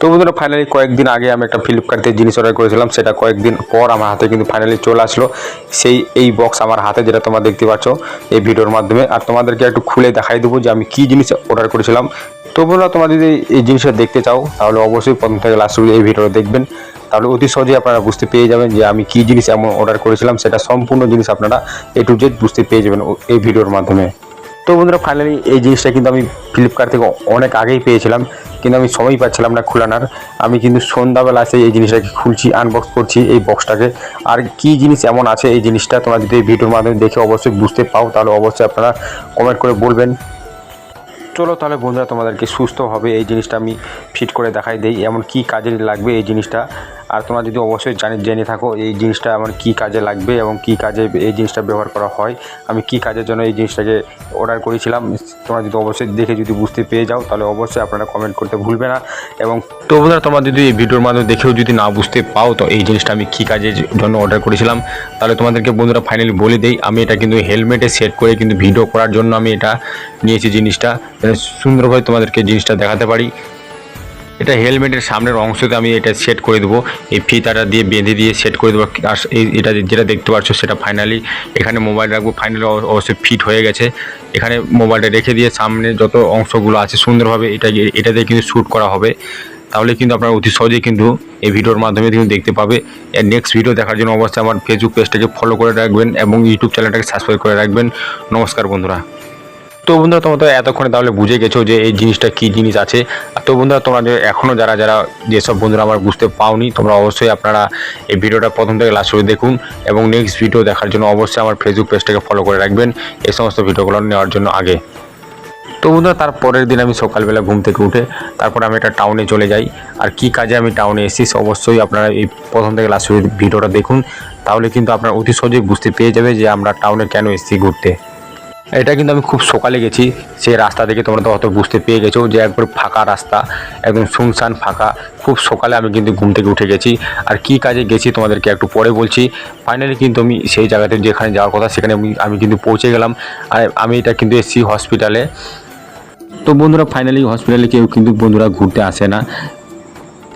তো বন্ধুরা ফাইনালি কয়েকদিন আগে আমি একটা ফ্লিপকার্ট থেকে জিনিস অর্ডার করেছিলাম। সেটা কয়েকদিন পর আমার হাতে কিন্তু ফাইনালি চলে আসলো। সেই, এই বক্স আমার হাতে যেটা তোমরা দেখতে পাচ্ছ এই ভিডিওর মাধ্যমে। আর তোমাদেরকে একটু খুলে দেখাই দেবো যে আমি কী জিনিস অর্ডার করেছিলাম। তো বন্ধুরা, তোমরা যদি এই জিনিসটা দেখতে চাও, তাহলে অবশ্যই প্রথম থেকে লাস্ট অবধি এই ভিডিওটা দেখবেন। তাহলে অতি সহজেই আপনারা বুঝতে পেয়ে যাবেন যে আমি কী জিনিস এমন অর্ডার করেছিলাম। সেটা সম্পূর্ণ জিনিস আপনারা এ টু জেড বুঝতে পেয়ে যাবেন এই ভিডিওর মাধ্যমে। তো বন্ধুরা ফাইনালি এই জিনিসটা কিন্তু আমি ফ্লিপকার্ট থেকে অনেক আগেই পেয়েছিলাম। কিন্তু আমি সময় পাচ্ছিলাম না খোলানার। আমি কিন্তু সন্ধ্যাবেলা এসে এই জিনিসটাকে খুলছি আনবক্স করছি, এই বক্সটাকে আর কি জিনিস এমন আছে এই জিনিসটা তোমরা যদি এই ভিডিওর মাধ্যমে দেখে অবশ্যই বুঝতে পাও, তাহলে অবশ্যই আপনারা কমেন্ট করে বলবেন। চলো তাহলে বন্ধুরা, তোমাদেরকে সুস্থভাবে এই জিনিসটা আমি ফিট করে দেখাই দিই, এমন কি কাজে লাগবে এই জিনিসটা। আর তোমরা যদি অবশ্যই জানি, জেনে থাকো এই জিনিসটা আমার কি কাজে লাগবে এবং কি কাজে এই জিনিসটা ব্যবহার করা হয়। আমি কি কাজের জন্য এই জিনিসটাকে অর্ডার করেছিলাম, তোমরা যদি অবশ্যই দেখে যদি বুঝতে পেয়ে যাও, তাহলে অবশ্যই আপনারা কমেন্ট করতে ভুলবে না এবং তো বন্ধুরা, তোমরা যদি এই ভিডিওর মাধ্যমে দেখেও যদি না বুঝতে পাও তো এই জিনিসটা আমি কী কাজের জন্য অর্ডার করেছিলাম, তাহলে তোমাদেরকে বন্ধুরা ফাইনালি বলে দেই, আমি এটা কিন্তু হেলমেটে সেট করে কিন্তু ভিডিও করার জন্য আমি এটা নিয়েছি জিনিসটা। সুন্দরভাবে তোমাদেরকে জিনিসটা দেখাতে পারি। এটা হেলমেটের সামনের অংশতে আমি এটা সেট করে দেবো। এই ফিতাটা দিয়ে বেঁধে দিয়ে সেট করে দেবো। আর এটা যেটা দেখতে পাচ্ছ সেটা ফাইনালি এখানে মোবাইল রাখব। ফাইনালি অবশ্যই ফিট হয়ে গেছে। এখানে মোবাইলটা রেখে দিয়ে সামনে যত অংশগুলো আছে সুন্দরভাবে এটা এটা দিয়ে কিন্তু শ্যুট করা হবে। তাহলে কিন্তু আপনারা অতি সহজেই কিন্তু এই ভিডিওর মাধ্যমে কিন্তু দেখতে পাবে। এর নেক্সট ভিডিও দেখার জন্য অবশ্যই আমার ফেসবুক পেজটাকে ফলো করে রাখবেন এবং ইউটিউব চ্যানেলটাকে সাবস্ক্রাইব করে রাখবেন। নমস্কার বন্ধুরা। তো বন্ধুরা, তোমরা তো এতক্ষণে তাহলে বুঝে গেছো যে এই জিনিসটা কি জিনিস আছে। আর তো বন্ধুরা, তোমরা যে এখনও যারা যারা যেসব বন্ধুরা আমার বুঝতে পাওনি, তোমরা অবশ্যই আপনারা এই ভিডিওটা প্রথম থেকে লাস্ট অবধি দেখুন এবং নেক্সট ভিডিও দেখার জন্য অবশ্যই আমার ফেসবুক পেজটাকে ফলো করে রাখবেন এই সমস্ত ভিডিওগুলো নেওয়ার জন্য আগে। তো বন্ধুরা, তার পরের দিন আমি সকালবেলা ঘুম থেকে উঠে তারপর আমি একটা টাউনে চলে যাই। আর কি কাজে আমি টাউনে এসেছি অবশ্যই আপনারা এই প্রথম থেকে লাস্ট ভিডিওটা দেখুন। তাহলে কিন্তু আপনারা অতি সহজেই বুঝতে পেয়ে যাবে যে আমরা টাউনে কেন এসেছি ঘুরতে। এটা কিন্তু আমি খুব সকালে গেছি। সেই রাস্তা দেখে তোমরা তো হয়তো বুঝতে পেয়ে গেছো যে একবার ফাঁকা রাস্তা, একদম শুনশান ফাঁকা। খুব সকালে আমি কিন্তু ঘুম থেকে উঠে গেছি। আর কি কাজে গেছি তোমাদেরকে একটু পরে বলছি। ফাইনালি কিন্তু আমি সেই জায়গাতে যেখানে যাওয়ার কথা সেখানে আমি কিন্তু পৌঁছে গেলাম। আর আমি এটা কিন্তু এসেছি হসপিটালে তো বন্ধুরা ফাইনালি হসপিটালে কেউ কিন্তু বন্ধুরা ঘুরতে আসে না।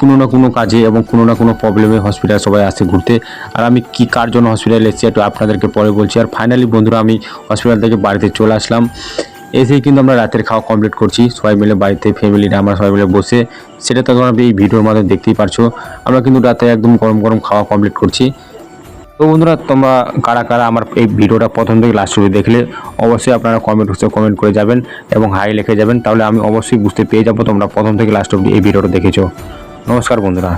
কোনো না কোনো কাজে এবং কোনো না কোনো প্রবলেমে হসপিটাল সবাই আসে ঘুরতে। আর আমি কি, কার জন্য হসপিটালে এসেছি একটু আপনাদেরকে পরে বলছি। আর ফাইনালি বন্ধুরা, আমি হসপিটাল থেকে বাড়িতে চলে আসলাম। এসেই কিন্তু আমরা রাতের খাওয়া কমপ্লিট করছি। সবাই মিলে বাড়িতে ফ্যামিলিটা আমরা সবাই মিলে বসে, সেটা তো তোমরা এই ভিডিওর মাধ্যমে দেখতেই পারছ। আমরা কিন্তু রাতে একদম গরম গরম খাওয়া কমপ্লিট করছি। তো বন্ধুরা, তোমরা কারা কারা আমার এই ভিডিওটা প্রথম থেকে লাস্ট অবধি দেখলে, অবশ্যই আপনারা কমেন্ট বক্সে কমেন্ট করে যাবেন এবং হাই লিখে যাবেন। তাহলে আমি অবশ্যই বুঝতে পেয়ে যাব তোমরা প্রথম থেকে লাস্ট অবধি এই ভিডিওটা দেখেছ। নমস্কার বন্ধুরা।